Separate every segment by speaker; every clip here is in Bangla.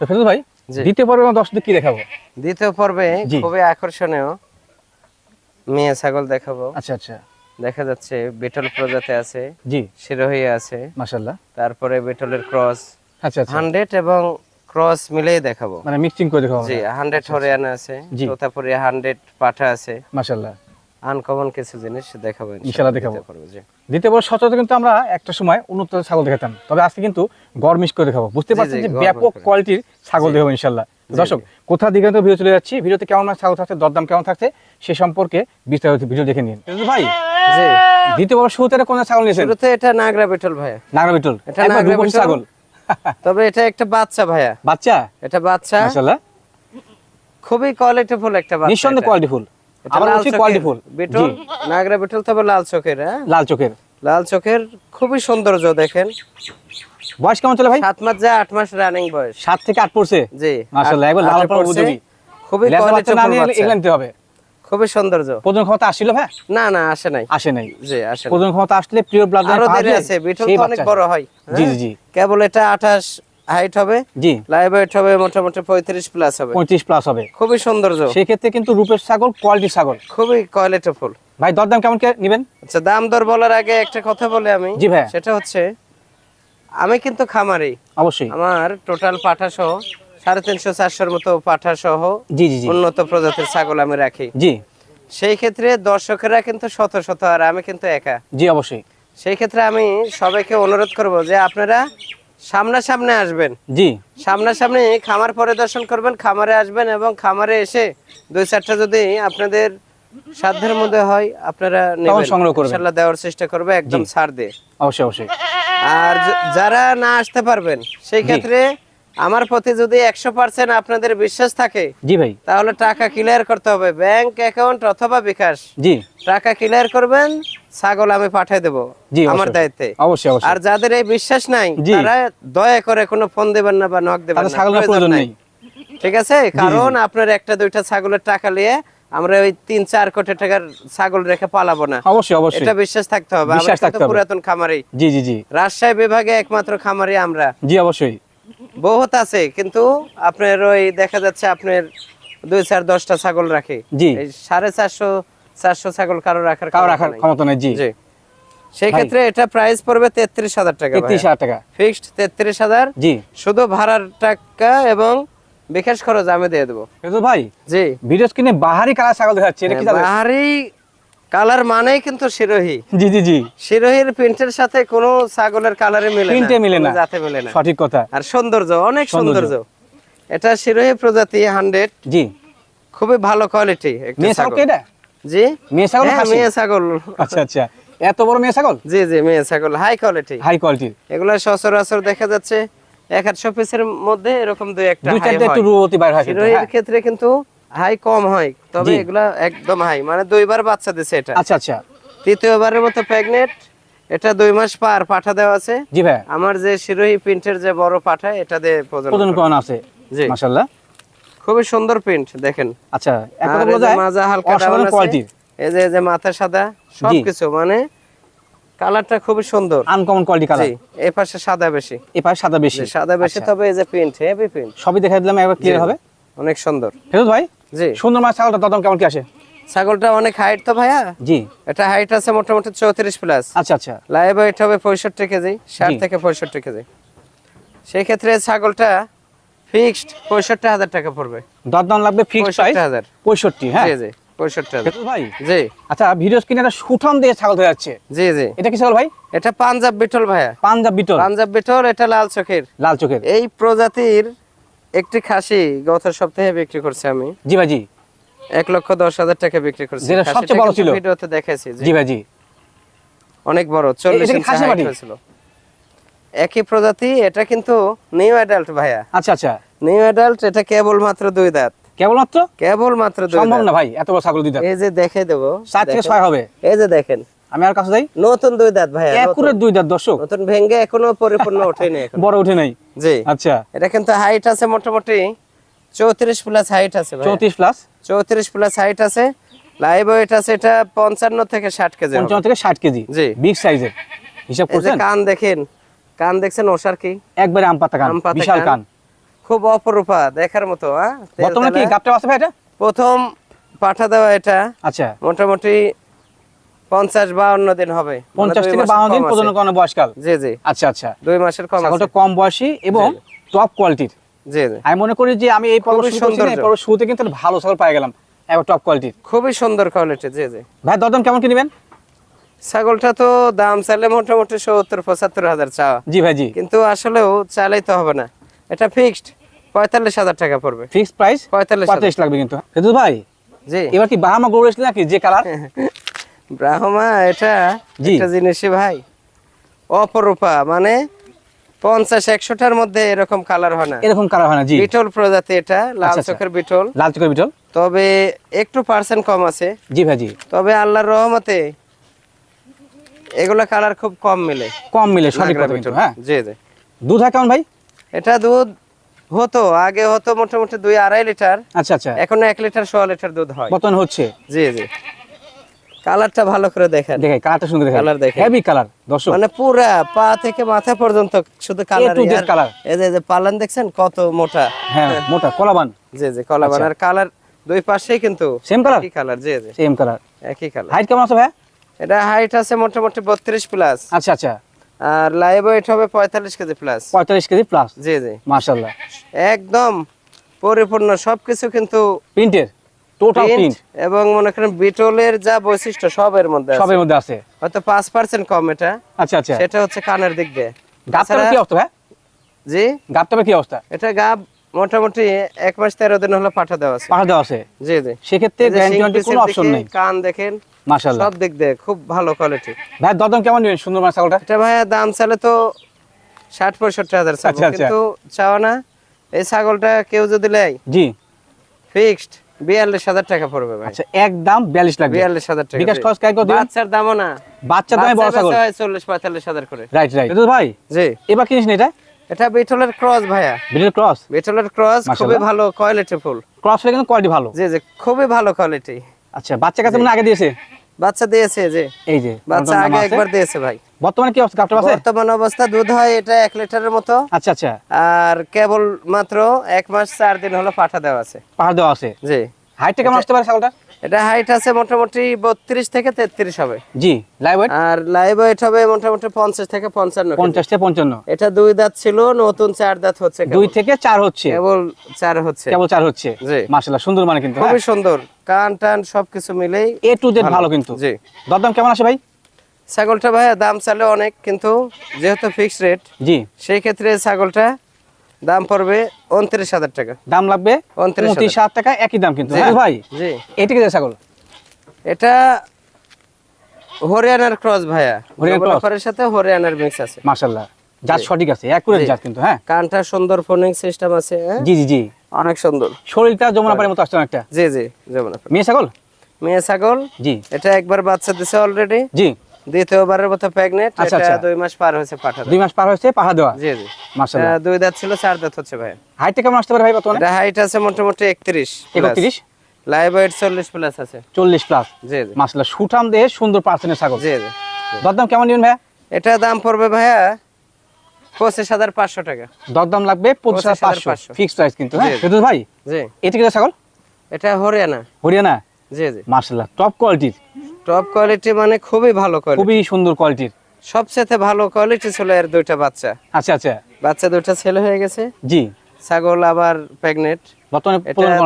Speaker 1: তো ফেরদৌস ভাই দ্বিতীয় পর্বে আমরা দর্শকদের কি দেখাবো?
Speaker 2: দ্বিতীয় পর্বে খুবই আকর্ষণীয়। মেয়ে ছাগল দেখাবো।
Speaker 1: আচ্ছা আচ্ছা।
Speaker 2: দেখা যাচ্ছে বেটল প্রজাতি আছে
Speaker 1: জি।
Speaker 2: শিরোহী আছে
Speaker 1: মাশাল্লাহ
Speaker 2: তারপরে বেটলের ক্রস।
Speaker 1: আচ্ছা আচ্ছা।
Speaker 2: হান্ড্রেড এবং ক্রস মিলিয়ে দেখাবো।
Speaker 1: মানে মিক্সিং করে দেখাবো
Speaker 2: জি হান্ড্রেড হরিয়ানা আছে
Speaker 1: জি।
Speaker 2: তোতাপুরি হান্ড্রেড পাঠা আছে।
Speaker 1: মাশাল্লাহ
Speaker 2: আনকমন কিছু জিনিস দেখাবো
Speaker 1: ইনশাআল্লাহ দেখাবো।
Speaker 2: দ্বিতীয় জি।
Speaker 1: সচরাচর কিন্তু আমরা একটা সময় উন্নত ছাগল দেখাতাম তবে আজকে কিন্তু গড় মিস করে দেখাবো। বুঝতে পারছেন যে ব্যাপক কোয়ালিটির ছাগল দেখাবো ইনশাল্লাহ দর্শক কোথা দিকে তো ভিডিও চলে যাচ্ছি ভিডিওতে কেমন মাছ ছাগল থাকছে দরদাম কেমন থাকছে সে সম্পর্কে বিস্তারিত ভিডিও দেখে নিন। ভাই
Speaker 2: জি।
Speaker 1: দ্বিতীয় পর্ব শুরুতে কোন ছাগল নিয়েছেন?
Speaker 2: শুরুতে এটা নাগরা বেটল ভাইয়া।
Speaker 1: নাগরা বিটল
Speaker 2: এটা নাগরা বিটল।
Speaker 1: ছাগল।
Speaker 2: তবে এটা একটা বাচ্চা ভাইয়া।
Speaker 1: বাচ্চা?
Speaker 2: এটা বাচ্চা।
Speaker 1: মাশাল্লাহ
Speaker 2: খুবই কোয়ালিটিফুল একটা বাচ্চা
Speaker 1: নিঃসন্দেহে। কোয়ালিটিফুল আবার
Speaker 2: লাল
Speaker 1: বলছি
Speaker 2: চোখের।
Speaker 1: কোয়ালিটিফুল
Speaker 2: নাগরা বিটল তবে লাল চোখের হ্যাঁ?
Speaker 1: লাল চোখের।
Speaker 2: লাল চোখের খুবই সৌন্দর্য দেখেন।
Speaker 1: বয়স কেমন চলে ভাই?
Speaker 2: সাত মাস যা আট মাস রানিং বয়স।
Speaker 1: সাত থেকে আট পড়ছে?
Speaker 2: জি
Speaker 1: মাশাআল্লাহ, একবার লাল
Speaker 2: আটে
Speaker 1: পাড়া
Speaker 2: খুবই
Speaker 1: লেজা বাচ্চা না
Speaker 2: বাচ্চা।
Speaker 1: হবে?
Speaker 2: খুবই সৌন্দর্য।
Speaker 1: প্রজন ক্ষমতা আসছিল ভাই?
Speaker 2: না না আসে নাই।
Speaker 1: আসে নাই।
Speaker 2: জি আসে নাই।
Speaker 1: প্রজন ক্ষমতা আসলে প্রিয় ব্লাড
Speaker 2: আরও দেরি আছে। বিটল তো অনেক বড় হয় হ্যাঁ?
Speaker 1: জি জি।
Speaker 2: কেবল এটা আঠাশ হাইট হবে
Speaker 1: জি।
Speaker 2: লাইভ হাইট হবে মোটামুটি পঁয়ত্রিশ প্লাস হবে।
Speaker 1: পঁয়ত্রিশ প্লাস হবে।
Speaker 2: খুবই সৌন্দর্য।
Speaker 1: সেই ক্ষেত্রে কিন্তু রূপের ছাগল কোয়ালিটি ছাগল।
Speaker 2: খুবই কোয়ালিটিফুল
Speaker 1: ভাই দরদাম কেমন কে নেবেন?
Speaker 2: আচ্ছা দাম দর বলার আগে একটা কথা বলে আমি।
Speaker 1: জি ভাইয়া।
Speaker 2: সেটা হচ্ছে আমি কিন্তু খামারি।
Speaker 1: অবশ্যই।
Speaker 2: আমার টোটাল পাঠা সহ সাড়ে তিনশো চারশোর মতো পাঠা সহ
Speaker 1: জি জি।
Speaker 2: উন্নত প্রজাতির ছাগল আমি রাখি।
Speaker 1: জি।
Speaker 2: সেই ক্ষেত্রে দর্শকেরা কিন্তু শত শত আর আমি কিন্তু একা।
Speaker 1: জি অবশ্যই।
Speaker 2: সেই ক্ষেত্রে আমি সবাইকে অনুরোধ করব যে আপনারা সামনাসামনি আসবেন।
Speaker 1: জি।
Speaker 2: সামনাসামনি খামার পরিদর্শন করবেন খামারে আসবেন এবং খামারে এসে দুই চারটা যদি আপনাদের সাধ্যের মধ্যে হয় আপনারা নেবেন।
Speaker 1: সংগ্রহ করবেন।
Speaker 2: ইনশাআল্লাহ দেওয়ার চেষ্টা করবে একদম ছাড় দিয়ে।
Speaker 1: অবশ্যই অবশ্যই।
Speaker 2: আর যারা না আসতে পারবেন সেই ক্ষেত্রে আমার প্রতি যদি একশো পার্সেন্ট আপনাদের বিশ্বাস থাকে
Speaker 1: জি ভাই।
Speaker 2: তাহলে টাকা ক্লিয়ার করতে হবে। ব্যাংক অ্যাকাউন্ট অথবা বিকাশ।
Speaker 1: জি।
Speaker 2: টাকা ক্লিয়ার করবেন ছাগল আমি পাঠিয়ে দেব আমার দায়িত্বে।
Speaker 1: অবশ্যই
Speaker 2: আর যাদের এই বিশ্বাস নাই তারা দয়া করে কোনো ফোন দেবেন না বা নক দেবেন না। নাই। ঠিক আছে? কারণ আপনার একটা দুইটা ছাগলের টাকা নিয়ে আমরা ওই তিন চার কোটি টাকার ছাগল রেখে পালাবো না।
Speaker 1: অবশ্যই অবশ্যই।
Speaker 2: এটা বিশ্বাস থাকতে হবে। পুরাতন খামারি।
Speaker 1: জি জি জি।
Speaker 2: রাজশাহী বিভাগে একমাত্র খামারি আমরা।
Speaker 1: জি অবশ্যই।
Speaker 2: বহুত আছে কিন্তু আপনার ওই দেখা যাচ্ছে আপনার দুই চার দশটা ছাগল রাখে।
Speaker 1: জি।
Speaker 2: সাড়ে চারশো চারশো ছাগল কারও রাখার ক্ষমতা
Speaker 1: রাখার ক্ষমতা নেই জি।
Speaker 2: সেই ক্ষেত্রে এটা প্রাইস পড়বে তেত্রিশ হাজার টাকা
Speaker 1: তেত্রিশ হাজার টাকা।
Speaker 2: ফিক্সড তেত্রিশ হাজার।
Speaker 1: জি।
Speaker 2: শুধু ভাড়ার টাকা এবং বিকাশ খরচ আমি দিয়ে দেবো।
Speaker 1: ভাই
Speaker 2: জি।
Speaker 1: ভিডিও স্ক্রিনে বাহারি কালার ছাগল দেখাচ্ছে ছাগল?
Speaker 2: বাহারি কালার মানেই কিন্তু শিরোহী।
Speaker 1: জি জি জি।
Speaker 2: শিরোহীর প্রিন্টের সাথে কোনো ছাগলের কালারে মিলে
Speaker 1: প্রিন্টে মিলে না।
Speaker 2: জাতে মিলে না।
Speaker 1: সঠিক কথা।
Speaker 2: আর সৌন্দর্য অনেক
Speaker 1: সৌন্দর্য।
Speaker 2: এটা শিরোহী প্রজাতি হান্ড্রেড।
Speaker 1: জি।
Speaker 2: খুবই ভালো কোয়ালিটি একটা
Speaker 1: ছাগল এটা?
Speaker 2: জি?
Speaker 1: মেয়ে ছাগল
Speaker 2: হ্যাঁ, মেয়ে ছাগল।
Speaker 1: আচ্ছা আচ্ছা। এত বড় মেয়ে ছাগল?
Speaker 2: জি জি মেয়ে ছাগল। হাই কোয়ালিটি
Speaker 1: হাই কোয়ালিটির
Speaker 2: এগুলো সচরাচর দেখা যাচ্ছে এক আটশো পিসের মধ্যে এরকম দুই একটা
Speaker 1: একটু। রূপবতী বাইর
Speaker 2: শিরোহীর
Speaker 1: হ্যাঁ।
Speaker 2: ক্ষেত্রে কিন্তু হাই কম হয় তবে এগুলা একদম হাই মানে দুইবার বাচ্চা দিছে এটা।
Speaker 1: আচ্ছা আচ্ছা।
Speaker 2: তৃতীয়বারের মতো প্রেগনেন্ট এটা দুই মাস পার পাঠা দেওয়া আছে।
Speaker 1: জি ভাই।
Speaker 2: আমার যে শিরোহী প্রিন্টের যে বড় পাঠা এটা দিয়ে প্রজনন
Speaker 1: প্রজন
Speaker 2: করে।
Speaker 1: কোন আছে।
Speaker 2: জি।
Speaker 1: মাশাআল্লাহ।
Speaker 2: খুবই সুন্দর প্রিন্ট দেখেন।
Speaker 1: আচ্ছা
Speaker 2: আর
Speaker 1: বলা যায়
Speaker 2: মাজা হালকা ডাউন আছে।
Speaker 1: কোয়ালিটির
Speaker 2: এই যে এই যে মাথা সাদা সবকিছু মানে কালারটা খুবই সুন্দর।
Speaker 1: আনকমন কোয়ালিটি কালার
Speaker 2: জি এই পাশে সাদা বেশি।
Speaker 1: এই পাশে সাদা বেশি।
Speaker 2: সাদা বেশি
Speaker 1: আচ্ছা।
Speaker 2: তবে এই যে প্রিন্ট হেভি প্রিন্ট
Speaker 1: সবই দেখাই দিলাম একবার ক্লিয়ার হবে।
Speaker 2: অনেক সুন্দর।
Speaker 1: ফেরত ভাই?
Speaker 2: জি।
Speaker 1: সুন্দর মাছ ছাগলটা দাম কেমন কি আসে?
Speaker 2: ছাগলটা অনেক হাইট তো ভাইয়া।
Speaker 1: জি।
Speaker 2: এটা হাইট আছে মোটামুটি চৌত্রিশ প্লাস
Speaker 1: আচ্ছা আচ্ছা।
Speaker 2: লাইভ ওয়েট হবে পঁয়ষট্টি কেজি ষাট। থেকে পঁয়ষট্টি কেজি। সেই ক্ষেত্রে ছাগলটা ফিক্সড পঁয়ষট্টি হাজার টাকা পড়বে।
Speaker 1: দরদাম লাগবে ফিক্সড
Speaker 2: পঁয়ষট্টি হাজার।
Speaker 1: পঁয়ষট্টি হ্যাঁ?
Speaker 2: জি জি পঁয়ষট্টি হাজার।
Speaker 1: ভাই
Speaker 2: জি।
Speaker 1: আচ্ছা ভিডিও স্ক্রিনে একটা সুঠাম দিয়ে ছাগল ধরে যাচ্ছে।
Speaker 2: জি জি।
Speaker 1: এটা কি ছাগল ভাই?
Speaker 2: এটা পাঞ্জাব বিটল ভাইয়া।
Speaker 1: পাঞ্জাব বিটল।
Speaker 2: পাঞ্জাব বিটল এটা লাল চোখের।
Speaker 1: লাল চোখের।
Speaker 2: এই প্রজাতির একটি খাসি গত সপ্তাহে বিক্রি করছি আমি।
Speaker 1: জি ভাই জি
Speaker 2: এক লক্ষ দশ হাজার টাকা বিক্রি করছি।
Speaker 1: যেটা সবচেয়ে বড় ছিল।
Speaker 2: ভিডিওতে দেখাইছি জি।
Speaker 1: জি ভাই জি
Speaker 2: অনেক বড় চল্লিশ
Speaker 1: খাসি মাটি?
Speaker 2: হয়েছিল। একই প্রজাতি এটা কিন্তু নিউ অ্যাডাল্ট ভাইয়া।
Speaker 1: আচ্ছা আচ্ছা।
Speaker 2: নিউ অ্যাডাল্ট এটা কেবল মাত্র দুই দাঁত।
Speaker 1: কেবলমাত্র?
Speaker 2: কেবল মাত্র দুই
Speaker 1: সম্ভব
Speaker 2: দাঁত।
Speaker 1: না ভাই এত বড় ছাগল দিতে।
Speaker 2: এই যে দেখে দেবো
Speaker 1: চার থেকে। ছয় হবে।
Speaker 2: এই যে দেখেন।
Speaker 1: আমি আর কাছে যাই?
Speaker 2: নতুন দুই দাঁত নতুন।
Speaker 1: একুরের দুই দাঁত দর্শক।
Speaker 2: নতুন ভেঙ্গে এখনও পরিপূর্ণ ওঠেনি এখন।
Speaker 1: বড় উঠে নাই?
Speaker 2: জি।
Speaker 1: আচ্ছা।
Speaker 2: এটা কিন্তু হাইট আছে মোটামুটি চৌত্রিশ প্লাস হাইট আছে ভাইয়া।
Speaker 1: চৌত্রিশ প্লাস
Speaker 2: চৌত্রিশ প্লাস হাইট আছে। লাইভ ওয়েট আছে এটা পঞ্চান্ন থেকে ষাট কেজি হবে।
Speaker 1: পঞ্চান্ন থেকে ষাট কেজি?
Speaker 2: জি।
Speaker 1: বিগ সাইজের হিসাব করছেন?
Speaker 2: কান দেখেন কান দেখছেন ওষার কি?
Speaker 1: একবারে আম পাতা কান বিশাল
Speaker 2: কান।
Speaker 1: কান।
Speaker 2: খুব অপরূপা দেখার মতো হ্যাঁ?
Speaker 1: বর্তমানে কি গাপটা আছে ভাই এটা?
Speaker 2: প্রথম পাঠা দেওয়া এটা।
Speaker 1: আচ্ছা।
Speaker 2: মোটামুটি পঞ্চাশ বাউন্ন দিন হবে। মানে
Speaker 1: পঞ্চাশ
Speaker 2: দুই
Speaker 1: থেকে
Speaker 2: মাসের
Speaker 1: বাউন্ন দিন
Speaker 2: কম
Speaker 1: বয়সকাল
Speaker 2: জি জি।
Speaker 1: আচ্ছা আচ্ছা।
Speaker 2: দুই মাসের কম আছে।
Speaker 1: ছাগলটা কম বয়সী এবং টপ কোয়ালিটির
Speaker 2: জি জি।
Speaker 1: আমি মনে করি যে আমি এই পর্ব
Speaker 2: সৌন্দর্য।
Speaker 1: পর্ব শুরুতে কিন্তু ভালো ছাগল পাই গেলাম একবার টপ কোয়ালিটির
Speaker 2: খুবই সুন্দর কোয়ালিটি জি জি।
Speaker 1: ভাই দরদাম কেমন কি নেবেন?
Speaker 2: ছাগলটা তো দাম চাইলে মোটামুটি সত্তর পঁচাত্তর হাজার চাওয়া।
Speaker 1: জি ভাই জি।
Speaker 2: কিন্তু আসলেও চাইলেই তো হবে না। এটা ফিক্সড পঁয়তাল্লিশ হাজার টাকা পড়বে।
Speaker 1: ফিক্সড প্রাইস
Speaker 2: পঁয়তাল্লিশ
Speaker 1: পঁয়তাল্লিশ লাগবে কিন্তু। ভাই
Speaker 2: জি।
Speaker 1: এবার কি বাহামা গরু নাকি যে কালার?
Speaker 2: ব্রাহ্মা এটা একটা জিনিসই ভাই অপরূপা মানে পঞ্চাশ একশোটার মধ্যে এরকম কালার হয় না।
Speaker 1: এরকম কালার হয় না জি।
Speaker 2: বিটল প্রজাতি এটা লাল
Speaker 1: আচ্ছা, আচ্ছা।
Speaker 2: চোখের বিটল।
Speaker 1: লাল চোখের বিটল?
Speaker 2: তবে একটু পার্সেন্ট কম আছে।
Speaker 1: জি ভাই জি।
Speaker 2: তবে আল্লাহর রহমতে এগুলা কালার খুব কম মিলে।
Speaker 1: কম মিলে সঠিক কথা কিন্তু হ্যাঁ।
Speaker 2: জি জি।
Speaker 1: দুধ হয় কেমন ভাই?
Speaker 2: এটা দুধ হতো আগে হতো মোটামুটি দুই আড়াই লিটার।
Speaker 1: আচ্ছা আচ্ছা।
Speaker 2: এখন এক লিটার সোয়া লিটার দুধ হয়।
Speaker 1: বর্তমানে হচ্ছে?
Speaker 2: জি জি। কালারটা ভালো করে দেখেন।
Speaker 1: দেখে কালারটা সুন্দর
Speaker 2: Colour দেখেন।
Speaker 1: হেভি কালার দর্শক।
Speaker 2: মানে পুরা পা থেকে মাথা পর্যন্ত শুধু কালার
Speaker 1: to Z colour।
Speaker 2: এই যে এই যে পালান দেখছেন কত মোটা।
Speaker 1: হ্যাঁ মোটা কলাবান।
Speaker 2: জি জি কলা
Speaker 1: আচ্ছা।
Speaker 2: বানার কালার দুই পাশেই কিন্তু
Speaker 1: সেম কালার
Speaker 2: একই কালার জি জি।
Speaker 1: সেম কালার
Speaker 2: একই কালার
Speaker 1: হাইট কেমন আছে ভাই?
Speaker 2: এটা হাইট আছে মোটামুটি বত্রিশ প্লাস
Speaker 1: আচ্ছা আচ্ছা।
Speaker 2: আর লাইভ ওয়েট হবে পঁয়তাল্লিশ কেজি প্লাস
Speaker 1: পঁয়তাল্লিশ কেজি প্লাস
Speaker 2: জি জি।
Speaker 1: মার্শাল্লাহ
Speaker 2: একদম পরিপূর্ণ। সবকিছু কিন্তু
Speaker 1: প্রিন্টের টোটাল
Speaker 2: print এবং মনে করেন বিটলের যা বৈশিষ্ট্য সবের মধ্যে
Speaker 1: সবের মধ্যে আছে।
Speaker 2: হয়তো পাঁচ পার্সেন্ট কম এটা।
Speaker 1: আচ্ছা আচ্ছা।
Speaker 2: সেটা হচ্ছে কানের দিক দিয়ে।
Speaker 1: গাবটার কি অবস্থা ভাই?
Speaker 2: জি?
Speaker 1: গাবটার কি অবস্থা?
Speaker 2: এটা গাব মোটামুটি এক মাস তেরো দিন হলো পাঠা দেওয়া আছে।
Speaker 1: পাঠা দেওয়া আছে?
Speaker 2: জি জি।
Speaker 1: সেক্ষেত্রে গ্যারান্টি
Speaker 2: শিং
Speaker 1: ওয়ারেন্টি
Speaker 2: পিসের
Speaker 1: কোনো অপশন নেই।
Speaker 2: কান দেখেন
Speaker 1: মার্শাল্লাহ
Speaker 2: সব দিক দিয়ে খুব ভালো কোয়ালিটি
Speaker 1: ভাই দরদাম কেমন নেবেন সুন্দর মানে ছাগলটা?
Speaker 2: এটা দাম চালে তো ষাট পঁয়ষট্টি হাজার চাবো।
Speaker 1: আচ্ছা, আচ্ছা।
Speaker 2: কিন্তু চাও না। এই ছাগলটা কেউ যদি নেয়
Speaker 1: জি।
Speaker 2: ফিক্সড বিয়াল্লিশ হাজার টাকা পড়বে ভাই।
Speaker 1: আচ্ছা একদম বিয়াল্লিশ লাগবে
Speaker 2: বিয়াল্লিশ হাজার টাকা
Speaker 1: বিকাশ খরচ কাই করে
Speaker 2: বাচ্চার দামও না।
Speaker 1: বাচ্চা দামে বড় ছাগল।
Speaker 2: চল্লিশ পঁয়তাল্লিশ হাজার করে।
Speaker 1: রাইট রাইট ভাই
Speaker 2: জি।
Speaker 1: এবার কিনিস না এটা?
Speaker 2: এটা বিটলের ক্রস ভাইয়া।
Speaker 1: ক্রস?
Speaker 2: বিটলের ক্রস খুবই ভালো কোয়ালিটি ফুল
Speaker 1: ক্রস হলে কিন্তু কোয়ালিটি ভালো।
Speaker 2: জি জি খুবই ভালো কোয়ালিটি
Speaker 1: আচ্ছা বাচ্চা কাছে মনে আগে দিয়েছে?
Speaker 2: বাচ্চা দিয়েছে যে?
Speaker 1: এই যে
Speaker 2: বাচ্চা আগে একবার দিয়েছে ভাই।
Speaker 1: বর্তমানে কি অবস্থা? গাবটা আছে?
Speaker 2: বর্তমান অবস্থা দুধ হয় এটা 1 লিটারের মতো।
Speaker 1: আচ্ছা আচ্ছা।
Speaker 2: আর কেবল মাত্র এক মাস 4 দিন হলো পাঠা দেওয়া আছে।
Speaker 1: পাঠা দেওয়া আছে?
Speaker 2: জি।
Speaker 1: হাইটটা কেমন আসতে পারে ছাগলটা
Speaker 2: এটা হাইট আছে মোটামুটি বত্রিশ থেকে তেত্রিশ হবে।
Speaker 1: জি লাইভ ওয়েট
Speaker 2: আর লাইভ ওয়েট হবে মোটামুটি পঞ্চাশ থেকে পঞ্চান্ন কেজি।
Speaker 1: পঞ্চাশ থেকে পঞ্চান্ন।
Speaker 2: এটা দুই দাঁত ছিল নতুন চার দাঁত হচ্ছে
Speaker 1: দুই থেকে চার হচ্ছে?
Speaker 2: কেবল চার হচ্ছে।
Speaker 1: কেবল চার হচ্ছে?
Speaker 2: জি।
Speaker 1: মার্শাল্লাহ সুন্দর মানে কিন্তু
Speaker 2: খুবই সুন্দর। কান টান সবকিছু মিলেই
Speaker 1: এ টু জেড ভালো। কিন্তু।
Speaker 2: জি।
Speaker 1: দরদাম কেমন আসে ভাই?
Speaker 2: ছাগলটা ভাইয়া দাম চালে অনেক কিন্তু যেহেতু ফিক্সড রেট
Speaker 1: জি।
Speaker 2: সেই ক্ষেত্রে ছাগলটা দাম পড়বে উনত্রিশ হাজার টাকা।
Speaker 1: দাম লাগবে উনত্রিশ হাজার। টাকা একই দাম কিন্তু হ্যাঁ ভাই?
Speaker 2: জি।
Speaker 1: এটি কি ছাগল?
Speaker 2: এটা হরিয়ানার ক্রস ভাইয়া।
Speaker 1: হরিয়ানার
Speaker 2: সাথে হরিয়ানার মিক্স আছে।
Speaker 1: মার্শাল্লাহ জাত সঠিক আছে একুরেট জাত কিন্তু হ্যাঁ?
Speaker 2: কানটা সুন্দর ফোনিং সিস্টেম আছে হ্যাঁ?
Speaker 1: জি জি জি।
Speaker 2: অনেক সুন্দর।
Speaker 1: শরীরটা যমুনা পাড়ের মতো আসছে একটা?
Speaker 2: জি জি যেমন।
Speaker 1: মেয়ে ছাগল?
Speaker 2: মেয়ে ছাগল।
Speaker 1: জি।
Speaker 2: এটা একবার বাচ্চা দিছে অলরেডি
Speaker 1: জি।
Speaker 2: দ্বিতীয়বারের মতো প্রেগনেন্ট
Speaker 1: আচ্ছা,
Speaker 2: এটা
Speaker 1: আচ্ছা।
Speaker 2: দুই মাস পার হয়েছে পাঠা
Speaker 1: দুই মাস পার হয়েছে পাহা দেওয়া।
Speaker 2: জি জি। দুই দাঁত ছিল চার দাঁত হচ্ছে ভাই।
Speaker 1: হাইটটা কেমন আসতে পারে ভাই বর্তমানে?
Speaker 2: এটা হাইট আছে মোটামুটি একত্রিশ
Speaker 1: একত্রিশ?
Speaker 2: লাইভ ওয়েট চল্লিশ প্লাস আছে।
Speaker 1: চল্লিশ প্লাস
Speaker 2: জি জি।
Speaker 1: সুঠাম দেহে সুন্দর ছাগল।
Speaker 2: জি জি।
Speaker 1: দরদাম কেমন নেবেন ভাই
Speaker 2: এটা দাম পড়বে ভাইয়া পঁচিশ হাজার পাঁচশো টাকা।
Speaker 1: দরদাম লাগবে পঁচিশ হাজার পাঁচশো
Speaker 2: 25,500
Speaker 1: ফিক্সড প্রাইস কিন্তু হ্যাঁ। ভাই
Speaker 2: জি।
Speaker 1: এটি কি ছাগল?
Speaker 2: এটা হরিয়ানা।
Speaker 1: হরিয়ানা?
Speaker 2: জি জি।
Speaker 1: টপ কোয়ালিটির
Speaker 2: টপ কোয়ালিটি মানে খুবই ভালো কোয়ালিটি
Speaker 1: খুবই সুন্দর কোয়ালিটির
Speaker 2: সবচেয়ে ভালো কোয়ালিটি ছিল এর দুইটা বাচ্চা।
Speaker 1: আচ্ছা আচ্ছা।
Speaker 2: বাচ্চা দুইটা ছেলে হয়ে গেছে।
Speaker 1: জি।
Speaker 2: ছাগল আবার প্রেগনেন্ট
Speaker 1: বর্তমানে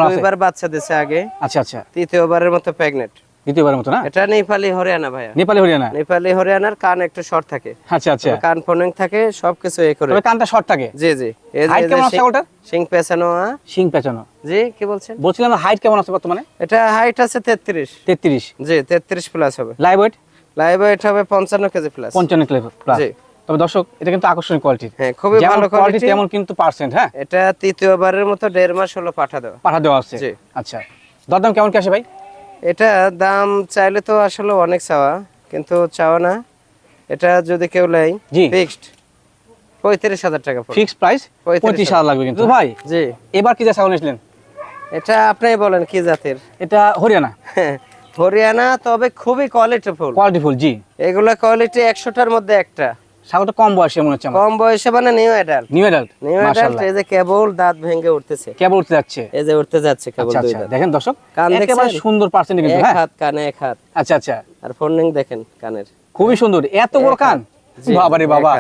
Speaker 2: দুইবার বাচ্চা দিছে আগে।
Speaker 1: আচ্ছা আচ্ছা।
Speaker 2: তৃতীয়বারের মতো
Speaker 1: দ্বিতীয়বারের মতো না?
Speaker 2: এটা নেপালি হরিয়ানা ভাইয়া।
Speaker 1: নেপালি হরিয়ানা?
Speaker 2: নেপালি হরিয়ানার কান একটু শর্ট থাকে।
Speaker 1: আচ্ছা আচ্ছা।
Speaker 2: কান ফোনিং থাকে সবকিছু এ করে।
Speaker 1: তবে কানটা শর্ট থাকে?
Speaker 2: জি জি। এই যে-
Speaker 1: হাইট কেমন আছে ওটার
Speaker 2: শিং পেছানো
Speaker 1: পেঁচানো।
Speaker 2: জি কি বলছেন?
Speaker 1: বলছিলাম হাইট কেমন আছে বর্তমানে?
Speaker 2: এটা হাইট আছে তেত্রিশ।
Speaker 1: তেত্রিশ।
Speaker 2: জি তেত্রিশ প্লাস হবে।
Speaker 1: লাইভ ওয়েট
Speaker 2: লাইভ ওয়েট হবে পঞ্চান্ন কেজি প্লাস
Speaker 1: পঞ্চান্ন কিলো প্লাস
Speaker 2: জি।
Speaker 1: তবে দর্শক এটা কিন্তু আকর্ষণীয় কোয়ালিটির
Speaker 2: হ্যাঁ খুবই ভালো
Speaker 1: কোয়ালিটি
Speaker 2: কোয়ালিটি
Speaker 1: তেমন কিন্তু পার্সেন্ট হ্যাঁ?
Speaker 2: এটা তৃতীয়বারের মতো দেড় মাস হলো পাঠা দেওয়া।
Speaker 1: পাঠা দেওয়া আছে।
Speaker 2: জি।
Speaker 1: আচ্ছা। দরদাম কেমন কি আসে ভাই?
Speaker 2: এটা দাম চাইলে তো আসলে অনেক চাওয়া কিন্তু চাওয়া না। এটা যদি কেউ নেয়। ফিক্সড পঁয়ত্রিশ হাজার টাকা
Speaker 1: ফিক্সড প্রাইস
Speaker 2: পঁয়ত্রিশ
Speaker 1: হাজার। লাগবে কিন্তু। ভাই?
Speaker 2: জি।
Speaker 1: এবার কি যা ছাগল নিয়েছিলেন?
Speaker 2: এটা আপনিই বলেন কি জাতের?
Speaker 1: এটা হরিয়ানা।
Speaker 2: হরিয়ানা তবে খুবই কোয়ালিটিফুল
Speaker 1: কোয়ালিটিফুল জি।
Speaker 2: এগুলা কোয়ালিটি একশোটার মধ্যে একটা।
Speaker 1: কম বয়সে মনে হচ্ছে
Speaker 2: কম বয়সে মানে new adult
Speaker 1: new adult
Speaker 2: new adult এই যে কেবল দাঁত ভেঙে উঠতেছে।
Speaker 1: কেবল উঠতে যাচ্ছে।
Speaker 2: এই যে উঠতে যাচ্ছে কেবল
Speaker 1: আচ্ছা
Speaker 2: দুই
Speaker 1: আচ্ছা।
Speaker 2: দাঁত।
Speaker 1: দেখেন দর্শক
Speaker 2: কান?
Speaker 1: একেবারে সুন্দর পার্সেন্ট কিন্তু
Speaker 2: এক
Speaker 1: হ্যাঁ।
Speaker 2: হাত কানে এক হাত।
Speaker 1: আচ্ছা আচ্ছা।
Speaker 2: আর ফোর্নিং দেখেন কানের।
Speaker 1: খুবই সুন্দর। এত বড় কান?
Speaker 2: জি,
Speaker 1: বাবা।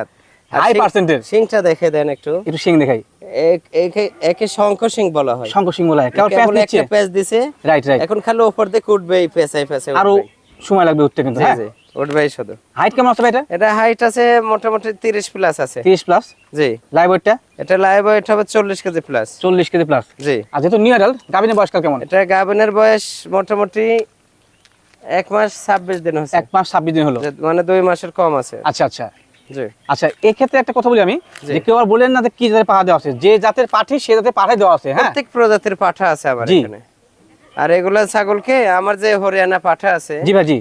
Speaker 1: হাই পার্সেন্টের
Speaker 2: শিংটা দেখে দেন একটু।
Speaker 1: একটু সিং দেখাই।
Speaker 2: এক- একে একে শঙ্খ বলা হয়।
Speaker 1: শঙ্কর সিং বলা কেমন
Speaker 2: কেবল একটা প্যাচ দিছে।
Speaker 1: রাইট রাইট
Speaker 2: এখন খালি উপর দিকে উঠবে এই পেঁচাই পেঁচাই আরও
Speaker 1: সময় লাগবে উঠতে কিন্তু হ্যাঁ?
Speaker 2: উঠবেই শুধু।
Speaker 1: হাইট কেমন আছে এটা?
Speaker 2: এটা হাইট আছে মোটামুটি তিরিশ প্লাস আছে।
Speaker 1: 30 প্লাস
Speaker 2: জি।
Speaker 1: লাইভ ওয়েটটা
Speaker 2: এটা লাইভ ওয়েট হবে চল্লিশ কেজি প্লাস
Speaker 1: 40 কেজি প্লাস
Speaker 2: জি।
Speaker 1: আর যেহেতু নিউ অ্যাডাল্ট গাবিনের বয়সকাল কেমন?
Speaker 2: এটা বয়স মোটামুটি এক মাস ছাব্বিশ দিন হচ্ছে
Speaker 1: এক মাস ছাব্বিশ দিন হলো।
Speaker 2: মানে দুই মাসের কম আছে।
Speaker 1: আচ্ছা আচ্ছা। আচ্ছা এক্ষেত্রে একটা কথা বলি আমি যে কেউ আর বলেন না যে কি জাতের পাঠা দেওয়া আছে। যে জাতের পাঠি সে জাতের দেওয়া আছে হ্যাঁ?
Speaker 2: প্রত্যেক প্রজাতির পাঠা আছে আমার এখানে। আর এগুলা ছাগলকে আমার যে হরিয়ানা পাঠা আছে
Speaker 1: জি ভাই জি।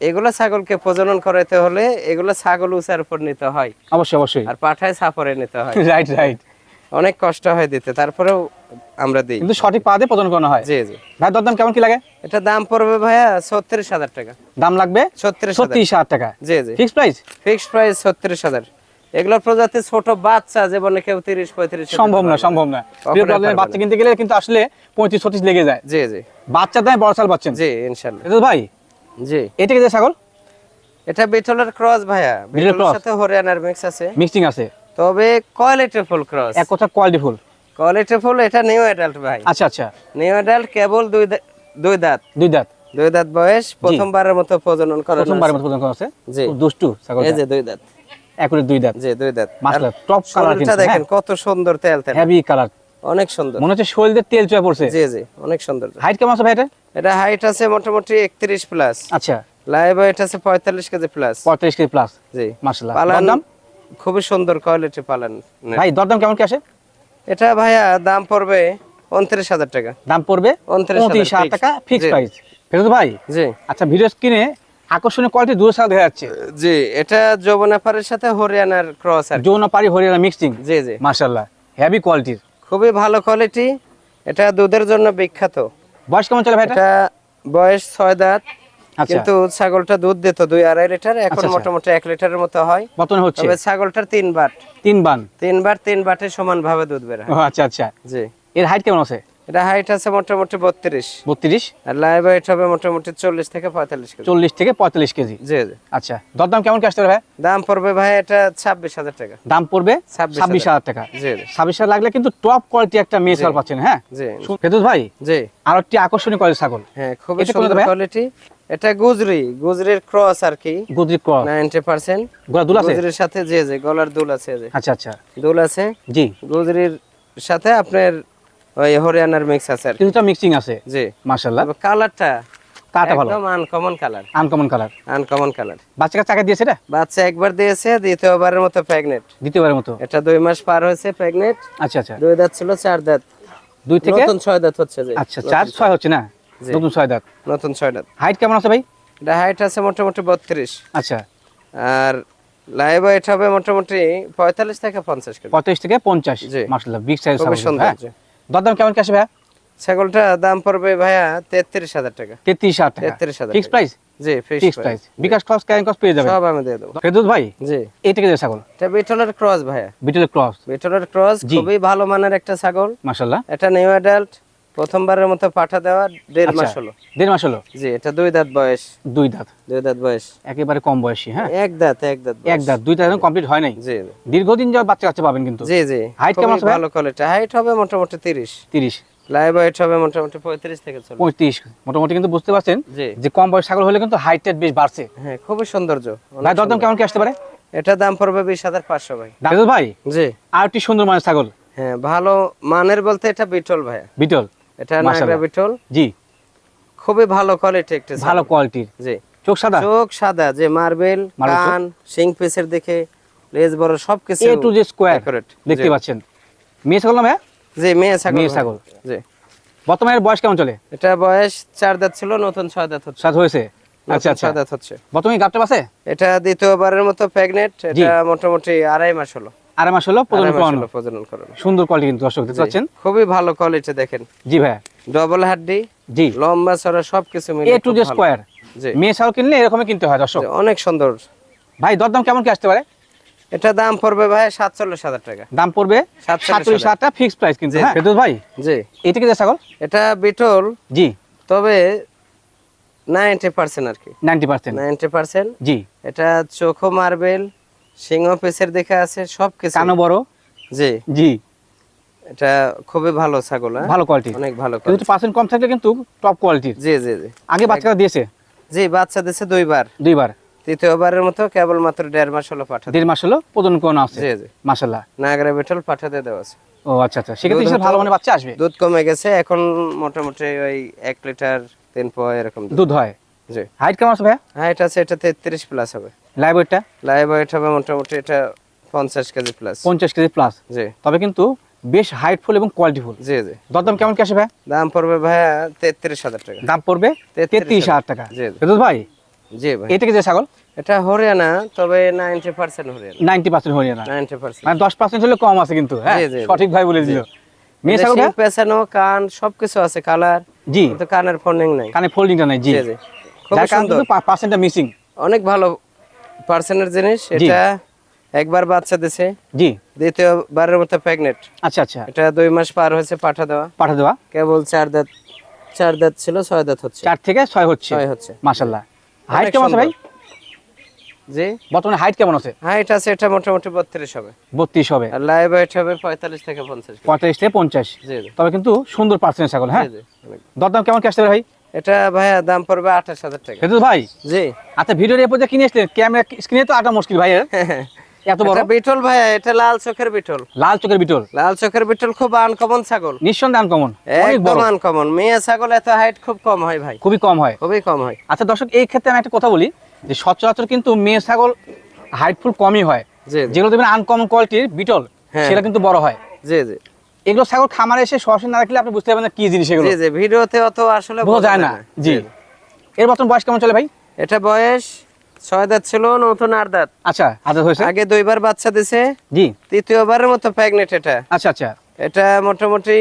Speaker 2: এগুলা ছাগলকে প্রজনন করাতে হলে এগুলা ছাগল উচার উপর নিতে হয়।
Speaker 1: অবশ্যই অবশ্যই।
Speaker 2: আর পাঠায় সাফরে নিতে হয়।
Speaker 1: রাইট রাইট
Speaker 2: অনেক কষ্ট হয় দিতে তারপরেও আমরা দিই।
Speaker 1: কিন্তু সঠিক পা দিয়ে প্রদান করানো হয়?
Speaker 2: জি জি।
Speaker 1: ভাই দরদাম কেমন কি লাগে?
Speaker 2: এটা দাম পড়বে ভাইয়া ছত্রিশ হাজার টাকা।
Speaker 1: দাম লাগবে?
Speaker 2: ছত্রিশ
Speaker 1: ছত্রিশ হাজার টাকা।
Speaker 2: জি জি।
Speaker 1: ফিক্স প্রাইস
Speaker 2: ফিক্সড প্রাইস ছত্রিশ হাজার। এগুলো প্রজাতি ছোট বাচ্চা জীবনে কেউ তিরিশ পঁয়ত্রিশ
Speaker 1: সম্ভব না সম্ভব না। বাচ্চা কিনতে গেলে কিন্তু আসলে পঁয়ত্রিশ ছত্রিশ লেগে যায়।
Speaker 2: জি জি।
Speaker 1: বাচ্চার দামে বড় চাল পাচ্ছেন?
Speaker 2: জি ইনশাল্লাহ
Speaker 1: এটা ভাই
Speaker 2: জি।
Speaker 1: এটা কি যে ছাগল?
Speaker 2: এটা বিটলের ক্রস ভাইয়া।
Speaker 1: বিটলের?
Speaker 2: সাথে হরিয়ানার মিক্স আছে।
Speaker 1: মিক্সিং আছে।
Speaker 2: তবে কোয়ালিটি ফুল ক্রস
Speaker 1: এক কথা কোয়ালিটি ফুল
Speaker 2: কোয়ালিটি ফুল এটা নিউ অ্যাডাল্ট ভাই।
Speaker 1: আচ্ছা আচ্ছা।
Speaker 2: নিউ অ্যাডাল্ট কেবল দুই দুই দাঁত।
Speaker 1: দুই দাঁত।
Speaker 2: দুই দাঁত বয়স প্রথমবারের মতো প্রজনন করানো
Speaker 1: প্রথমবারের মতো প্রদান করা আছে।
Speaker 2: জি।
Speaker 1: দুষ্টু ছাগল
Speaker 2: এই যে দুই দাঁত।
Speaker 1: একুরেট দুই দাঁত।
Speaker 2: জি দুই দাঁত।
Speaker 1: মাশাআল্লাহ, top colour
Speaker 2: শরীরটা
Speaker 1: কিন্তু,
Speaker 2: দেখেন
Speaker 1: হ্যাঁ।
Speaker 2: কত সুন্দর তেল তেল।
Speaker 1: হেভি কালার
Speaker 2: অনেক সুন্দর।
Speaker 1: মনে হচ্ছে শরীরের তেল চুয়া পড়ছে।
Speaker 2: জি জি অনেক সুন্দর।
Speaker 1: হাইট কেমন আছে ভাই এটা?
Speaker 2: এটা হাইট আছে মোটামুটি একত্রিশ প্লাস
Speaker 1: আচ্ছা।
Speaker 2: লাইভ ওয়েট আছে পঁয়তাল্লিশ কেজি প্লাস
Speaker 1: পঁয়তাল্লিশ কেজি প্লাস
Speaker 2: জি।
Speaker 1: মাশাআল্লাহ।
Speaker 2: পালান
Speaker 1: দরদাম
Speaker 2: খুবই সুন্দর কোয়ালিটি পালান।
Speaker 1: ভাই দরদাম কেমন কি আসে?
Speaker 2: এটা ভাইয়া দাম পড়বে উনত্রিশ হাজার টাকা।
Speaker 1: দাম পড়বে উনত্রিশ হাজার টাকা ফিক্স প্রাইস ফেরত ভাই
Speaker 2: জি।
Speaker 1: আচ্ছা ভিডিও স্ক্রিনে আকর্ষণীয় কোয়ালিটি দূর ছাড়া দেখা যাচ্ছে।
Speaker 2: জি এটা যৌবনাপাড়ের সাথে হরিয়ানার ক্রস আর কি।
Speaker 1: হরিয়ানা মিক্সিং
Speaker 2: জি জি।
Speaker 1: মাশাআল্লাহ হেভি কোয়ালিটির
Speaker 2: খুবই ভালো কোয়ালিটি এটা দুধের জন্য বিখ্যাত।
Speaker 1: বয়স কেমন চলে ভাই এটা?
Speaker 2: এটা বয়স ছয় দাঁত। কিন্তু ছাগলটা দুধ দিত দুই আড়াই লিটার এখন
Speaker 1: আচ্ছা, আচ্ছা।
Speaker 2: মোটামুটি এক লিটারের মতো হয়।
Speaker 1: বর্তমানে হচ্ছে।
Speaker 2: তবে ছাগলটার তিন বাট।
Speaker 1: তিন বান?
Speaker 2: তিন বার তিন বাটে সমান ভাবে দুধ বের হয়।
Speaker 1: আচ্ছা আচ্ছা।
Speaker 2: জি।
Speaker 1: এর হাইট কেমন আছে?
Speaker 2: এটা হাইট আছে মোটামুটি বত্রিশ।
Speaker 1: বত্রিশ?
Speaker 2: আর লাইভ ওয়েট হবে মোটামুটি চল্লিশ থেকে পঁয়তাল্লিশ কেজি।
Speaker 1: চল্লিশ থেকে পঁয়তাল্লিশ কেজি?
Speaker 2: জি জি।
Speaker 1: আচ্ছা। দরদাম কেমন কি আসতে ভাই?
Speaker 2: দাম পড়বে ভাই এটা ছাব্বিশ হাজার টাকা।
Speaker 1: দাম পড়বে
Speaker 2: 26,000
Speaker 1: ছাব্বিশ হাজার টাকা।
Speaker 2: জি
Speaker 1: ছাব্বিশ হাজার লাগলে কিন্তু টপ কোয়ালিটি একটা মেয়ে ছাগল পাচ্ছেন হ্যাঁ?
Speaker 2: জি।
Speaker 1: ফেদুস ভাই
Speaker 2: জি।
Speaker 1: আর একটি আকর্ষণীয় কোয়ালিটি ছাগল।
Speaker 2: হ্যাঁ খুবই সুন্দর? কোয়ালিটি এটা গুজরি গুজরির ক্রস আর কি।
Speaker 1: গুদরি ক্রস
Speaker 2: নাইনটি পার্সেন্ট।
Speaker 1: গোলা দুল আছে?
Speaker 2: গুজরির সাথে জি জি গলার দুল আছে যে
Speaker 1: আচ্ছা আচ্ছা।
Speaker 2: দুল আছে।
Speaker 1: জি।
Speaker 2: গুজরির সাথে আপনার ওই হরিয়ানার মিক্স আছে আর।
Speaker 1: কিছুটা মিক্সিং আছে?
Speaker 2: জি।
Speaker 1: মাশাআল্লাহ।
Speaker 2: তবে কালারটা
Speaker 1: কাটা ভালো।
Speaker 2: একদম uncommon colour
Speaker 1: uncommon colour
Speaker 2: uncommon colour
Speaker 1: বাচ্চাকে চাকা দিয়েছে এটা?
Speaker 2: বাচ্চা একবার দিয়েছে দ্বিতীয়বারের মতো প্রেগনেন্ট
Speaker 1: দ্বিতীয়বারের মতো?
Speaker 2: এটা দুই মাস পার হয়েছে প্রেগনেন্ট
Speaker 1: আচ্ছা আচ্ছা।
Speaker 2: দুই দাঁত ছিল চার দাঁত।
Speaker 1: দুই থেকে?
Speaker 2: নতুন ছয় দাঁত হচ্ছে যে
Speaker 1: আচ্ছা চার ছয় হচ্ছে না?
Speaker 2: জি।
Speaker 1: নতুন ছয় দাঁত।
Speaker 2: নতুন ছয় দাঁত।
Speaker 1: হাইট কেমন আছে ভাই?
Speaker 2: এটা হাইট আছে মোটামুটি বত্রিশ।
Speaker 1: আচ্ছা।
Speaker 2: আর লাইভ ওয়েট হবে মোটামুটি পঁয়তাল্লিশ থেকে পঞ্চাশ
Speaker 1: থেকে। বিগ সাইজ
Speaker 2: সুন্দর
Speaker 1: হ্যাঁ?
Speaker 2: জি।
Speaker 1: দরদাম কেমন কি আসে ভাই
Speaker 2: ছাগলটা দাম পড়বে ভাইয়া তেত্রিশ হাজার টাকা।
Speaker 1: তেত্রিশ হাজার টাকা।
Speaker 2: 33,000
Speaker 1: ফিক্স প্রাইস
Speaker 2: জি
Speaker 1: ফিক্স
Speaker 2: ফিক্স
Speaker 1: প্রাইস বিকাশ ক্রস ক্যারিং ক্রস পেয়ে যাবে
Speaker 2: সব আমি দিয়ে দেবো।
Speaker 1: ফেরদৌস ভাই
Speaker 2: জি।
Speaker 1: এইটা কি ছাগল?
Speaker 2: এটা বিটলের ক্রস ভাইয়া।
Speaker 1: বিটলের ক্রস
Speaker 2: বিটলের ক্রস খুবই ভালো মানের একটা ছাগল।
Speaker 1: মাশাআল্লাহ।
Speaker 2: এটা নিউ অ্যাডাল্ট প্রথমবারের মতো পাঠা দেওয়া দেড় মাস
Speaker 1: আচ্ছা
Speaker 2: হলো।
Speaker 1: দেড় মাস হলো?
Speaker 2: জি এটা দুই দাঁত বয়স।
Speaker 1: দুই দাঁত?
Speaker 2: দুই দাঁত বয়স।
Speaker 1: একেবারে কম বয়সী হ্যাঁ?
Speaker 2: এক দাঁত এক দাঁত
Speaker 1: এক দাঁত দুই দাঁত কমপ্লিট হয় নাই?
Speaker 2: জি
Speaker 1: দীর্ঘদিন যাওয়ার বাচ্চা কাচ্চা পাবেন কিন্তু?
Speaker 2: জি জি। খুবই
Speaker 1: কেমন আছে
Speaker 2: ভালো কোয়ালিটি হাইট হবে মোটামুটি তিরিশ।
Speaker 1: তিরিশ।
Speaker 2: লাইভ ওয়েট হবে মোটামুটি পঁয়ত্রিশ থেকে চল্লিশ।
Speaker 1: পঁয়ত্রিশ। মোটামুটি কিন্তু বুঝতে পারছেন যে কম বয়স ছাগল হলে কিন্তু হাইট বেশ বাড়ছে।
Speaker 2: হ্যাঁ খুবই সৌন্দর্য।
Speaker 1: ভাই দরদাম কেমন কি আসতে পারে?
Speaker 2: এটা দাম পড়বে বিশ হাজার পাঁচশো ভাই।
Speaker 1: ফেরদৌস ভাই
Speaker 2: জি।
Speaker 1: আর একটি সুন্দর মানের ছাগল?
Speaker 2: হ্যাঁ ভালো মানের বলতে এটা বিটল ভাইয়া।
Speaker 1: বিটল?
Speaker 2: এটা
Speaker 1: মাশাআল্লাহ।
Speaker 2: নাগরা বিটল
Speaker 1: জি।
Speaker 2: খুবই ভালো কোয়ালিটি একটা
Speaker 1: ভালো কোয়ালিটির
Speaker 2: জি।
Speaker 1: চোখ সাদা?
Speaker 2: চোখ সাদা যে মার্বেল কান সিং পিসের দেখে লেজ বড় সবকিছু
Speaker 1: এ টু স্কোয়ার। দেখতে পাচ্ছেন। মেয়ে ছাগল না
Speaker 2: জি মেয়ে ছাগল।
Speaker 1: মেয়ে ছাগল।
Speaker 2: জি।
Speaker 1: বর্তমানে বয়স কেমন চলে?
Speaker 2: এটা বয়স চার দাঁত ছিল নতুন ছয় দাঁত হচ্ছে।
Speaker 1: সাত হয়েছে?
Speaker 2: নতুন
Speaker 1: আচ্ছা আচ্ছা।
Speaker 2: দাঁত হচ্ছে।
Speaker 1: বর্তমানে গাবটা আছে?
Speaker 2: এটা দ্বিতীয়বারের মতো প্রেগনেন্ট
Speaker 1: জি।
Speaker 2: এটা মোটামুটি আড়াই মাস হলো।
Speaker 1: মাস হলো প্রজনন করানো। সুন্দর কোয়ালিটি কিন্তু দর্শক দেখতে পাচ্ছেন।
Speaker 2: খুবই ভালো কোয়ালিটি দেখেন।
Speaker 1: জি
Speaker 2: ডবল হাড্ডি
Speaker 1: জি।
Speaker 2: লম্বা চড়া সবকিছু
Speaker 1: এ টু। স্কোয়ার
Speaker 2: জি।
Speaker 1: মেয়ে ছাগল কিনলে এরকমই কিনতে হয় দর্শক।
Speaker 2: অনেক সুন্দর।
Speaker 1: ভাই দরদাম কেমন কি আসতে পারে?
Speaker 2: এটা দাম পড়বে ভাই সাতচল্লিশ হাজার টাকা।
Speaker 1: দাম পড়বে
Speaker 2: সাতচল্লিশ
Speaker 1: হাজার। টাকা ফিক্সড প্রাইস কিন্তু হ্যাঁ? ফেরদৌস ভাই
Speaker 2: জি।
Speaker 1: এটা কি ছাগল
Speaker 2: এটা বিটল।
Speaker 1: জি।
Speaker 2: তবে নাইনটি পার্সেন্ট আর কি।
Speaker 1: Ninety percent.
Speaker 2: Ninety percent.
Speaker 1: জি।
Speaker 2: এটা চোখো মার্বেল। সিংহ পিসের দেখে আছে সব কিছু।
Speaker 1: কানো বড়?
Speaker 2: জি।
Speaker 1: জি।
Speaker 2: এটা খুবই ভালো ছাগল হ্যাঁ?
Speaker 1: ভালো কোয়ালিটি
Speaker 2: অনেক ভালো
Speaker 1: কিন্তু পার্সেন্ট কম থাকলে কিন্তু টপ কোয়ালিটির
Speaker 2: জি জি জি।
Speaker 1: আগে বাচ্চারা দিয়েছে?
Speaker 2: জি বাচ্চা দিছে দুইবার।
Speaker 1: দুইবার?
Speaker 2: তৃতীয়বারের মতো কেবলমাত্র দেড় মাস হলো পাঠা
Speaker 1: দেড় মাস হলো প্রজন কোন আছে?
Speaker 2: জি জি। নাগরা বেটল পাঠাতে দেওয়া আছে।
Speaker 1: ও আচ্ছা আচ্ছা। সেক্ষেত্রে
Speaker 2: দুধ
Speaker 1: ভালো মানে বাচ্চা আসবে।
Speaker 2: দুধ কমে গেছে এখন মোটামুটি ওই এক লিটার তিন পোয়া এরকম দুধ
Speaker 1: হয়?
Speaker 2: জি।
Speaker 1: হাইট কেমন আছে
Speaker 2: হাইট আছে এটা তেত্রিশ প্লাস হবে।
Speaker 1: লাইভ ওয়েটটা
Speaker 2: লাইভ ওয়েট হবে মোটামুটি এটা পঞ্চাশ কেজি প্লাস
Speaker 1: পঞ্চাশ কেজি প্লাস
Speaker 2: জি।
Speaker 1: তবে কিন্তু বেশ হাইটফুল এবং কোয়ালিটিফুল
Speaker 2: জি জি।
Speaker 1: দরদাম কেমন কি আসে ভাই
Speaker 2: দাম পড়বে ভাইয়া তেত্রিশ হাজার টাকা।
Speaker 1: দাম পড়বে
Speaker 2: তেত্রিশ
Speaker 1: তেত্রিশ হাজার টাকা।
Speaker 2: জি।
Speaker 1: ভাই
Speaker 2: জি ভাই।
Speaker 1: এটা কি যে ছাগল?
Speaker 2: এটা হরিয়ানা তবে ninety percent Haryana.
Speaker 1: Ninety percent Haryana.
Speaker 2: Ninety percent
Speaker 1: মানে দশ পার্সেন্ট হলে কম আছে কিন্তু হ্যাঁ। সঠিক ভাই বলে দিল। মেয়ে ছাগল
Speaker 2: পেছানো কান সবকিছু আছে কালার।
Speaker 1: জি।
Speaker 2: কিন্তু কানের ফোল্ডিং নাই।
Speaker 1: কানে ফোল্ডিংটা নাই জি
Speaker 2: জি।
Speaker 1: পার্সেন্টটা মিসিং
Speaker 2: অনেক ভালো পার্সেন্টের জিনিস। এটা একবার বাচ্চা দিছে।
Speaker 1: জি।
Speaker 2: দ্বিতীয়বারের মতো প্রেগনেন্ট
Speaker 1: আচ্ছা আচ্ছা।
Speaker 2: এটা দুই মাস পার হয়েছে পাঠা দেওয়া।
Speaker 1: পাঠা দেওয়া?
Speaker 2: কেবল চার দাঁত চার দাঁত ছিল ছয় দাঁত হচ্ছে।
Speaker 1: চার থেকে ছয় হচ্ছে?
Speaker 2: ছয় হচ্ছে।
Speaker 1: মাশাল্লাহ হাইট কেমন আছে ভাই?
Speaker 2: জি।
Speaker 1: বর্তমানে হাইট কেমন আছে?
Speaker 2: হাইট আছে এটা মোটামুটি বত্রিশ হবে।
Speaker 1: বত্রিশ হবে।
Speaker 2: আর লাইভ হাইট হবে পঁয়তাল্লিশ থেকে পঞ্চাশ।
Speaker 1: পঁয়তাল্লিশ থেকে পঞ্চাশ।
Speaker 2: জি জি।
Speaker 1: তবে কিন্তু সুন্দর পার্সেন্ট ছাগল হ্যাঁ? দরদাম কেমন কি আসতে ভাই?
Speaker 2: এটা ভাইয়া দাম পড়বে আঠাশ হাজার টাকা।
Speaker 1: ফেরদৌস ভাই
Speaker 2: জি।
Speaker 1: আচ্ছা ভিডিওর এরপর কিনে আসলেন? ক্যামেরা স্ক্রিনে তো আটা মুশকিল ভাই এত বড়?
Speaker 2: বিটল ভাইয়া এটা লাল চোখের বিটল।
Speaker 1: লাল চোখের বিটল?
Speaker 2: লাল চোখের বিটল খুব আনকমন ছাগল।
Speaker 1: নিঃসন্দেহে আনকমন
Speaker 2: একদম আনকমন মেয়ে ছাগল এত হাইট খুব কম হয় ভাই।
Speaker 1: খুবই কম হয়।
Speaker 2: খুবই কম হয়।
Speaker 1: আচ্ছা দর্শক এই ক্ষেত্রে আমি একটা কথা বলি যে সচরাচর কিন্তু মেয়ে ছাগল হাইটফুল কমই হয়। যেগুলো দেখবেন আনকমন কোয়ালিটির বিটল
Speaker 2: হ্যাঁ।
Speaker 1: সেটা কিন্তু বড় হয়।
Speaker 2: জি জি।
Speaker 1: এগুলো ছাগল খামারে এসে সরাসরি না রাখলে আপনি বুঝতে পারবেন না কি জিনিস এগুলো।
Speaker 2: জি জি ভিডিওতে অত আসলে
Speaker 1: বোঝা যায় না। জি। এর বর্তমান বয়স কেমন চলে ভাই?
Speaker 2: এটা বয়স ছয় দাঁত ছিল নতুন আট দাঁত।
Speaker 1: আচ্ছা আচ্ছা হয়েছে।
Speaker 2: আগে দুইবার বাচ্চা দিছে।
Speaker 1: জি।
Speaker 2: তৃতীয়বারের মতো প্রেগনেন্ট এটা।
Speaker 1: আচ্ছা আচ্ছা।
Speaker 2: এটা মোটামুটি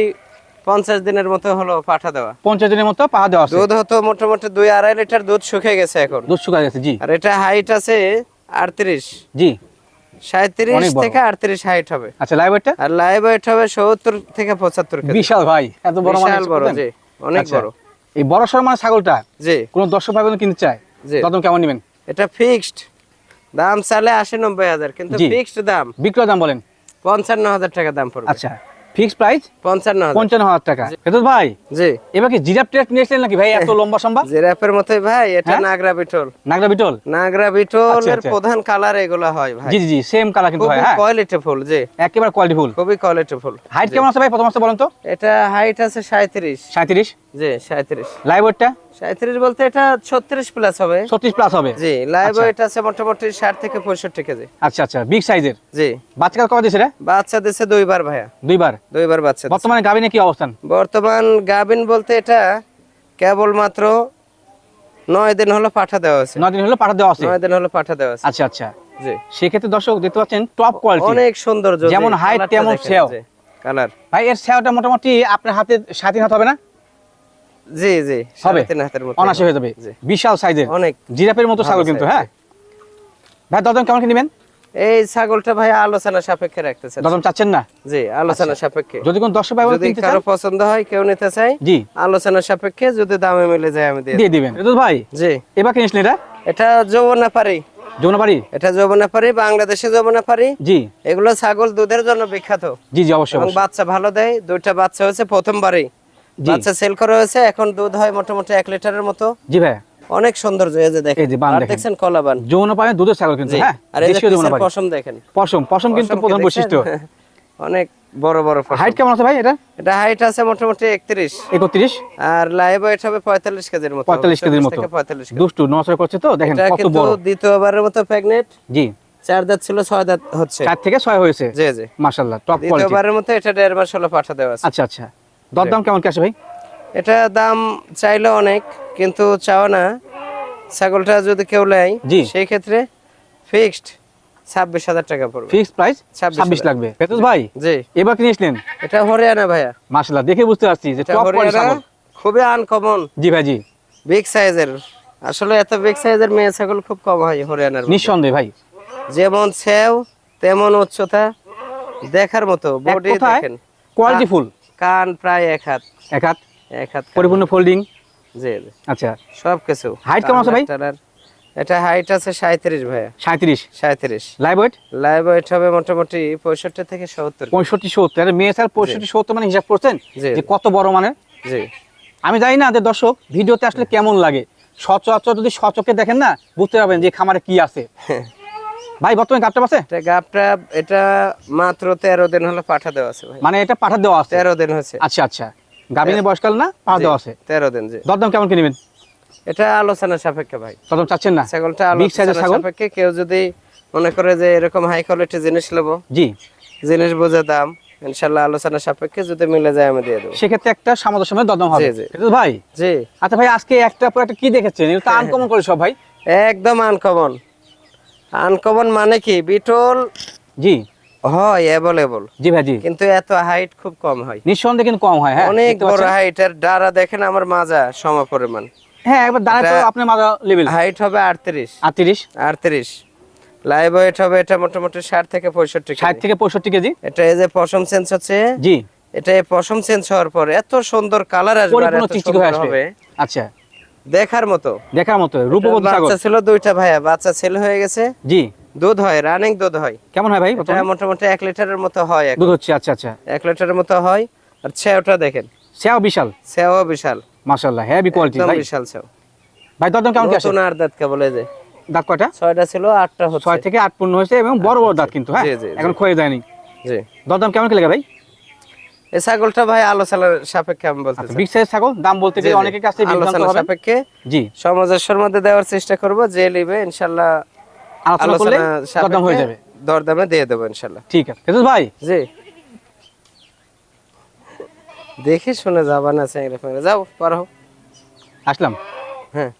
Speaker 2: পঞ্চাশ দিনের মতো হলো পাঠা দেওয়া।
Speaker 1: পঞ্চাশ দিনের মতো পাহা দেওয়া আছে।
Speaker 2: দুধ হতো মোটামুটি দুই আড়াই লিটার দুধ শুকিয়ে গেছে এখন।
Speaker 1: দুধ শুকা গেছে জি।
Speaker 2: আর এটা হাইট আছে আটত্রিশ।
Speaker 1: জি।
Speaker 2: সাঁত্রিশ
Speaker 1: অনেক বড়।
Speaker 2: থেকে হবে।
Speaker 1: আচ্ছা লাইভ ওয়েটটা
Speaker 2: আর লাইভ ওয়েট হবে সত্তর থেকে পঁচাত্তর কেজি।
Speaker 1: বিশাল ভাই এত বড় মানে
Speaker 2: বিশাল বড় জি অনেক
Speaker 1: আচ্ছা।
Speaker 2: বড়।
Speaker 1: এই বড় সর মানে ছাগলটা?
Speaker 2: জি।
Speaker 1: কোন দর্শক ভাই কিনতে চায়?
Speaker 2: জি।
Speaker 1: কেমন নেবেন?
Speaker 2: এটা ফিক্সড দাম চালে আশি নব্বই হাজার কিন্তু ফিক্সড দাম।
Speaker 1: বিক্রয় দাম বলেন।
Speaker 2: পঞ্চান্ন হাজার টাকা দাম পড়বে।
Speaker 1: আচ্ছা ফিক্স প্রাইস?
Speaker 2: পঞ্চান্ন হাজার।
Speaker 1: পঞ্চান্ন হাজার টাকা। ভাই?
Speaker 2: জি।
Speaker 1: এবার কি জিরাপ নিয়ে এসলেন নাকি ভাই? এত লম্বা সম্বা
Speaker 2: জিরাফের মতোই ভাই এটা
Speaker 1: হ্যাঁ?
Speaker 2: নাগরা বিটল।
Speaker 1: নাগরা বিটল?
Speaker 2: নাগরা
Speaker 1: আচ্ছা,
Speaker 2: বিটলের
Speaker 1: আচ্ছা।
Speaker 2: প্রধান কালার এগুলো হয় ভাই।
Speaker 1: জি জি সেম কালার কিন্তু হয় হ্যাঁ?
Speaker 2: কোয়ালিটি ফুল জি।
Speaker 1: একেবারে কোয়ালিটি ফুল
Speaker 2: খুবই কোয়ালিটি ফুল
Speaker 1: হাইট কেমন আছে ভাই? প্রথম আছে বলেন তো।
Speaker 2: এটা হাইট আছে সাঁত্রিশ
Speaker 1: সাঁত্রিশ
Speaker 2: জি
Speaker 1: লাইভ ওয়েটটা
Speaker 2: সাঁত্রিশ বলতে এটা ছত্রিশ প্লাস হবে।
Speaker 1: ছত্রিশ প্লাস হবে।
Speaker 2: জি লাইভ
Speaker 1: আচ্ছা।
Speaker 2: আছে মোটামুটি ষাট থেকে পঁয়ষট্টি কেজি।
Speaker 1: আচ্ছা আচ্ছা বিগ সাইজের
Speaker 2: জি।
Speaker 1: বাচ্চা কত দিয়েছে রে?
Speaker 2: বাচ্চা দিছে দুইবার ভাইয়া।
Speaker 1: দুইবার?
Speaker 2: দুইবার বাচ্চা
Speaker 1: বর্তমানে গাবিনে কি অবস্থান?
Speaker 2: বর্তমান গাবিন বলতে এটা কেবল মাত্র নয় দিন হলো পাঠা দেওয়া আছে।
Speaker 1: নয় দিন হলো পাঠা দেওয়া আছে?
Speaker 2: নয় দিন হলো পাঠা দেওয়া আছে।
Speaker 1: আচ্ছা আচ্ছা।
Speaker 2: জি।
Speaker 1: সেক্ষেত্রে দর্শক দেখতে পাচ্ছেন টপ কোয়ালিটি
Speaker 2: অনেক সুন্দর
Speaker 1: যেমন height, তেমন।
Speaker 2: কালার
Speaker 1: ভাই এর সেওটা মোটামুটি আপনার হাতে সাত তিন হাত হবে না?
Speaker 2: জি জি
Speaker 1: হবে। হয়ে যাবে। বিশাল সাইজের।
Speaker 2: অনেক।
Speaker 1: মতো ছাগল কিন্তু হ্যাঁ? ভাই কেমন কি নেবেন?
Speaker 2: এই ছাগলটা ভাই আলোচনা সাপেক্ষে রাখতেছে
Speaker 1: চাচ্ছেন না?
Speaker 2: জি আলোচনা সাপেক্ষে।
Speaker 1: যদি কোন দর্শক ভাই
Speaker 2: যদি কারও পছন্দ হয় কেউ নিতে চাই
Speaker 1: জি।
Speaker 2: আলোচনা সাপেক্ষে যদি দামে মিলে যায় আমি দিয়ে
Speaker 1: দিবেন। রেদুল ভাই
Speaker 2: জি।
Speaker 1: এবার কিনেছিলেন এটা?
Speaker 2: এটা যৌবনা পারি
Speaker 1: যমুনাবাড়ি
Speaker 2: এটা যৌবনা পারি বাংলাদেশে যৌবনা পারি
Speaker 1: জি।
Speaker 2: এগুলো ছাগল দুধের জন্য বিখ্যাত।
Speaker 1: জি জি অবশ্যই
Speaker 2: এবং বাচ্চা ভালো দেয় দুইটা বাচ্চা হয়েছে প্রথমবারই। বাচ্চা সেল করা হয়েছে এখন দুধ হয় মোটামুটি এক লিটারের মতো।
Speaker 1: জি ভাই।
Speaker 2: অনেক সৌন্দর্য এই যে দেখেন।
Speaker 1: দেখেন।
Speaker 2: কলাবান
Speaker 1: যমুনাপাড়ি দুধের ছাগল কিন্তু হ্যাঁ?
Speaker 2: আর এই পশম দেখেন?
Speaker 1: পশম পশম কিন্তু প্রধান বৈশিষ্ট্য।
Speaker 2: অনেক বড় বড়
Speaker 1: হাইট কেমন আছে ভাই এটা?
Speaker 2: এটা হাইট আছে মোটামুটি একত্রিশ।
Speaker 1: একত্রিশ?
Speaker 2: আর লাইভ ওয়েট হবে পঁয়তাল্লিশ কেজির মতো।
Speaker 1: পঁয়তাল্লিশ কেজির মতো। দুষ্টু নসর করছে তো দেখেন কত বড়।
Speaker 2: দ্বিতীয়বারের মতো প্রেগনেন্ট
Speaker 1: জি।
Speaker 2: চার দাঁত ছিল ছয় দাঁত হচ্ছে।
Speaker 1: চার থেকে ছয় হয়েছে?
Speaker 2: জি জি।
Speaker 1: মাশাল্লাহ টপ কোয়ালিটি
Speaker 2: দ্বিতীয়বারের মতো এটা দেড় মাস হলো পাঠা দেওয়া আছে।
Speaker 1: আচ্ছা আচ্ছা। দরদাম কেমন কি আসে ভাই?
Speaker 2: এটা দাম চাইলে অনেক কিন্তু চাও না। ছাগলটা যদি কেউ নেয়
Speaker 1: জি।
Speaker 2: সেই ক্ষেত্রে ফিক্সড ছাব্বিশ হাজার টাকা পড়বে।
Speaker 1: ফিক্স প্রাইস ছাব্বিশ লাগবে। ফেতুস ভাই
Speaker 2: জি।
Speaker 1: এবার
Speaker 2: এটা হরিয়ানা ভাইয়া।
Speaker 1: মাশাল্লাহ দেখে বুঝতে পারছি যে টপ
Speaker 2: হরিয়ানা খুবই আনকমন
Speaker 1: জি ভাই জি।
Speaker 2: বিগ সাইজের আসলে এত বিগ সাইজের মেয়ে ছাগল খুব কম হয় হরিয়ানার।
Speaker 1: নিঃসন্দেহে ভাই।
Speaker 2: যেমন সেও তেমন উচ্চতা দেখার মতো বডি দেখেন।
Speaker 1: কোয়ালিটি ফুল
Speaker 2: কান প্রায় এক হাত।
Speaker 1: এক হাত?
Speaker 2: এক হাত
Speaker 1: পরিপূর্ণ ফোল্ডিং
Speaker 2: জি
Speaker 1: আচ্ছা।
Speaker 2: সব কিছু
Speaker 1: Height কেমন আছে ভাই?
Speaker 2: এটা হাইট আছে সাঁত্রিশ ভাইয়া।
Speaker 1: সাঁত্রিশ
Speaker 2: সাঁত্রিশ
Speaker 1: লাইভ ওয়েট
Speaker 2: লাইভ ওয়েট হবে মোটামুটি পঁয়ষট্টি থেকে সত্তর।
Speaker 1: পঁয়ষট্টি সত্তর। আর মেয়ে স্যার পঁয়ষট্টি সত্তর মানে হিসাব করছেন? যে কত বড় মানে?
Speaker 2: জি।
Speaker 1: আমি জানি না যে দর্শক ভিডিওতে আসলে কেমন লাগে। সচরাচর যদি সচকে দেখেন না বুঝতে পারবেন যে খামারে কি আছে। ভাই বর্তমানে গাপটা আছে
Speaker 2: এটা গাবটা এটা মাত্র তেরো দিন হলো পাঠা দেওয়া আছে ভাই।
Speaker 1: মানে এটা পাঠা দেওয়া আছে?
Speaker 2: তেরো দিন হয়েছে।
Speaker 1: আচ্ছা আচ্ছা। গাভিনের বয়সকাল না? পাঠা দেওয়া আছে?
Speaker 2: তেরো দিন জি।
Speaker 1: দরদাম কেমন কিনবেন
Speaker 2: এটা আলোচনা সাপেক্ষে ভাই।
Speaker 1: দরদাম চাচ্ছেন না?
Speaker 2: ছাগলটা আলোচনা সাপেক্ষে কেউ যদি মনে করে যে এরকম হাই কোয়ালিটি জিনিস নেব
Speaker 1: জি।
Speaker 2: জিনিস বোঝে দাম ইনশাল্লাহ আলোচনা সাপেক্ষে যদি মিলে যায় আমি দিয়ে দেবো।
Speaker 1: সেক্ষেত্রে একটা সামঞ্জস্য সময় দরদাম হবে।
Speaker 2: জি, জি।
Speaker 1: ভাই?
Speaker 2: জি।
Speaker 1: আচ্ছা ভাই আজকে একটা পর একটা কি দেখেছেন? এটা আনকমন করে সব ভাই।
Speaker 2: একদম আনকমন আনকমন মানে কি? বিটল?
Speaker 1: জি।
Speaker 2: হয় অ্যাভেলেবল
Speaker 1: জি ভাই জি।
Speaker 2: কিন্তু এত হাইট খুব কম হয়।
Speaker 1: নিঃসন্দেহে কিন্তু কম হয় হ্যাঁ
Speaker 2: অনেক বড় হাইট আর ডারা দেখেন আমার মাজা সম
Speaker 1: হ্যাঁ একবার দাঁড়ায় তো আপনার মাথা লেভেল
Speaker 2: হাইট হবে লাইভ ওয়েট এটা মোটামুটি ষাট থেকে পঁয়ষট্টি
Speaker 1: ষাট থেকে পঁয়ষট্টি কেজি?
Speaker 2: এটা এই যে পশম চেঞ্জ হচ্ছে
Speaker 1: জি।
Speaker 2: এটা পশম হওয়ার পরে এত সুন্দর কালার আসবে আর এত সুন্দর হবে।
Speaker 1: আচ্ছা।
Speaker 2: দেখার মতো।
Speaker 1: দেখার মতো রূপবতী
Speaker 2: বাচ্চা ছিল দুইটা ভাইয়া বাচ্চা ছেলে হয়ে গেছে।
Speaker 1: জি।
Speaker 2: দুধ হয় রানিং দুধ হয়।
Speaker 1: কেমন হয় ভাই
Speaker 2: মোটামুটি এক লিটারের মতো হয়
Speaker 1: দুধ হচ্ছে আচ্ছা আচ্ছা।
Speaker 2: এক লিটারের মতো হয়। আর ছেওটা দেখেন।
Speaker 1: সেও বিশাল।
Speaker 2: ছেও বিশাল।
Speaker 1: মাশাআল্লাহ হেভি কোয়ালিটি ভাই।
Speaker 2: বিশাল ছেও।
Speaker 1: ভাই দরদাম কেমন কি
Speaker 2: নতুন আর দাঁত কে বলে যে।
Speaker 1: দাঁত কয়টা?
Speaker 2: ছয়টা ছিল আটটা হচ্ছে।
Speaker 1: ছয় থেকে আট পূর্ণ হয়েছে এবং বড় বড় দাঁত কিন্তু হ্যাঁ। এখন ক্ষয়ে যায়নি।
Speaker 2: জি।
Speaker 1: দরদাম কেমন কি লাগে ভাই?
Speaker 2: এই ছাগলটা ভাই আলোচনার সাপেক্ষে আমি বলতে
Speaker 1: বিগ সাইজ ছাগল দাম বলতে গেলে অনেকের কাছে বিভ্রান্ত
Speaker 2: সাপেক্ষে
Speaker 1: জি।
Speaker 2: সমাজের মধ্যে দেওয়ার চেষ্টা করব যে নিবে ইনশাল্লাহ
Speaker 1: আলোচনা করলে দরদাম হয়ে যাবে।
Speaker 2: দরদামে দিয়ে দেবো ইনশাল্লাহ।
Speaker 1: ঠিক আছে। ফেরদৌস ভাই?
Speaker 2: জি। দেখে শুনে যাবা না চ্যাংরা ফ্যাংরা। যাও পারো
Speaker 1: আসলাম।
Speaker 2: হ্যাঁ।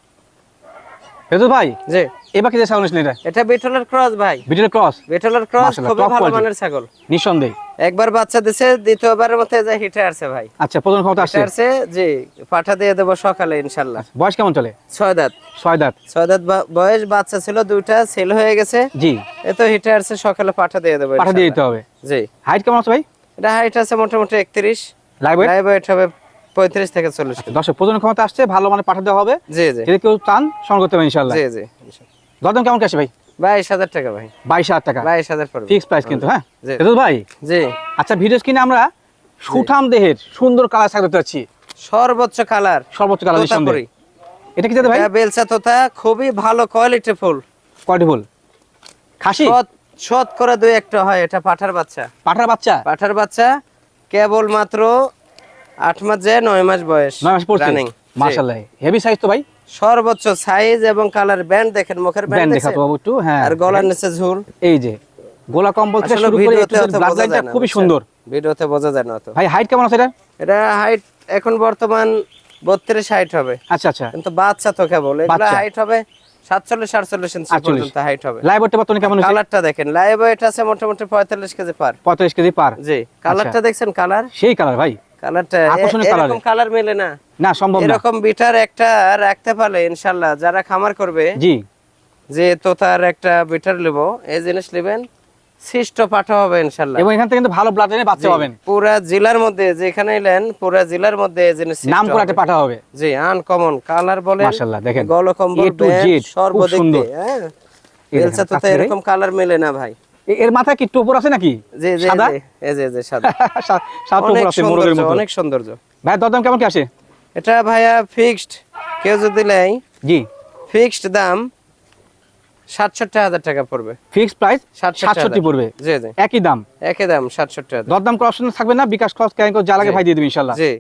Speaker 1: ফেরদৌস ভাই?
Speaker 2: জি।
Speaker 1: এবার কি ছাগল নিয়েছিলেন এটা?
Speaker 2: এটা বেটলের ক্রস ভাই।
Speaker 1: ভিডিও ক্রস?
Speaker 2: বেটলের ক্রস
Speaker 1: top
Speaker 2: ভালো মানের ছাগল।
Speaker 1: নিঃসন্দেহে।
Speaker 2: একবার বাচ্চা দিছে দ্বিতীয়বারের মতো যে হিটে আসছে ভাই।
Speaker 1: আচ্ছা প্রথম ক্ষমতা আসছে।
Speaker 2: আসছে জি পাঠা দিয়ে দেবো সকালে ইনশাল্লাহ।
Speaker 1: বয়স কেমন চলে?
Speaker 2: ছয় দাঁত।
Speaker 1: ছয় দাঁত।
Speaker 2: ছয় দাঁত বয়স বাচ্চা ছিল দুইটা সেল হয়ে গেছে।
Speaker 1: জি।
Speaker 2: এ তো হিটে আসছে সকালে পাঠা দিয়ে দেবো
Speaker 1: পাঠা দিয়ে দিতে হবে।
Speaker 2: জি।
Speaker 1: হাইট কেমন আছে ভাই?
Speaker 2: এটা হাইট আছে মোটামুটি একত্রিশ।
Speaker 1: লাইভ ওয়েট
Speaker 2: হবে পঁয়ত্রিশ থেকে চল্লিশ কেজি
Speaker 1: দর্শক প্রজন ক্ষমতা আসছে ভালো মানে পাঠা দেওয়া হবে।
Speaker 2: জি জি।
Speaker 1: কেউ চান সংগ্রহ করতে হবে ইনশাল্লাহ।
Speaker 2: জি জি
Speaker 1: দরদাম কেমন কি আসে ভাই?
Speaker 2: বাইশ হাজার টাকা ভাই।
Speaker 1: বাইশ হাজার টাকা।
Speaker 2: বাইশ হাজার
Speaker 1: ফিক্স প্রাইস কিন্তু হ্যাঁ? ভাই?
Speaker 2: জি।
Speaker 1: আচ্ছা ভিডিও স্ক্রিনে আমরা সুঠাম দেহের সুন্দর কালার
Speaker 2: সর্বোচ্চ কালার।
Speaker 1: সর্বোচ্চ কালার নিঃসন্দেহে। এটা কি যাতে ভাই?
Speaker 2: বেলসা তোতা খুবই ভালো কোয়ালিটি ফুল।
Speaker 1: Quality full. খাসি?
Speaker 2: সৎ করে দুই একটা হয় এটা পাঠার বাচ্চা।
Speaker 1: পাঠার বাচ্চা?
Speaker 2: পাঠার বাচ্চা কেবল মাত্র আট মাস যে নয় মাস বয়স।
Speaker 1: নয় মাস পড়ছে? মাশাআল্লাহ। হেভি সাইজ তো ভাই?
Speaker 2: সর্বোচ্চ সাইজ এবং কালার ব্যান্ড দেখেন মুখের
Speaker 1: ব্যান্ড দেখাতো বাবু একটু হ্যাঁ।
Speaker 2: আর গলার নিচে ঝুল।
Speaker 1: এই যে গোলা কম্বল থেকে শুরু করে
Speaker 2: ভিডিওতে অত
Speaker 1: ব্লাড লাইনটা
Speaker 2: যায় না,
Speaker 1: খুবই
Speaker 2: বুঝছেন?
Speaker 1: সুন্দর।
Speaker 2: ভিডিওতে বোঝা যায় না তো
Speaker 1: ভাই হাইট কেমন আছে এটা?
Speaker 2: এটা হাইট এখন বর্তমান বত্রিশ হাইট হবে।
Speaker 1: আচ্ছা আচ্ছা।
Speaker 2: কিন্তু বাচ্চা তো কেবল এগুলো
Speaker 1: বাচ্চা।
Speaker 2: হাইট হবে সাতচল্লিশ আটচল্লিশ ইঞ্চি পর্যন্ত হাইট হবে।
Speaker 1: লাইভ ওয়েটটা বর্তমানে কেমন হচ্ছে?
Speaker 2: কালারটা দেখেন লাইভ ওয়েট আছে মোটামুটি পঁয়তাল্লিশ কেজি পার।
Speaker 1: পঁয়ত্রিশ কেজি পার।
Speaker 2: জি কালারটা দেখছেন কালার
Speaker 1: সেই কালার ভাই।
Speaker 2: কালারটা
Speaker 1: আকর্ষণীয়
Speaker 2: এরকম কালার মেলে না।
Speaker 1: না সম্ভব না।
Speaker 2: এরকম বিটার একটা রাখতে পারলে ইনশাল্লাহ যারা খামার করবে
Speaker 1: জি।
Speaker 2: যে তোতার একটা বিটার নেব এই জিনিস নেবেন সৃষ্ট পাঠা হবে ইনশাল্লাহ
Speaker 1: এবং এখান থেকে কিন্তু ভালো ব্লাড লাইনে বাচ্চা পাবেন।
Speaker 2: পুরা জেলার মধ্যে যেখানে এলেন পুরা জেলার মধ্যে এই জিনিস
Speaker 1: নাম করে
Speaker 2: হবে।
Speaker 1: পাঠা হবে।
Speaker 2: জি আনকমন কালার বলে
Speaker 1: মাশাআল্লাহ, দেখেন।
Speaker 2: গলকম্বল
Speaker 1: খুব
Speaker 2: সর্বদিক হ্যাঁ। তোতা
Speaker 1: কাছে
Speaker 2: এরকম কালার মেলে না ভাই।
Speaker 1: এর মাথায় কি টোপর আছে নাকি?
Speaker 2: জি জি
Speaker 1: সাদা?
Speaker 2: এই যে যে সাদা।
Speaker 1: সাদা টোপর আছে মোরগের
Speaker 2: সৌন্দর্য
Speaker 1: মতো
Speaker 2: অনেক সৌন্দর্য।
Speaker 1: ভাই দরদাম কেমন কি আসে?
Speaker 2: এটা ভাইয়া ফিক্সড কেউ যদি নেয়
Speaker 1: জি।
Speaker 2: ফিক্সড দাম সাতষট্টি হাজার টাকা পড়বে।
Speaker 1: ফিক্স প্রাইস
Speaker 2: সাতষট্টি
Speaker 1: সাতষট্টি পড়বে।
Speaker 2: জি জি।
Speaker 1: একই দাম?
Speaker 2: একই দাম সাতষট্টি হাজার।
Speaker 1: দরদাম করার অপশন থাকবে না বিকাশ খরচ কেন যা লাগে ভাই দিয়ে দিবি ইনশাল্লাহ
Speaker 2: জি।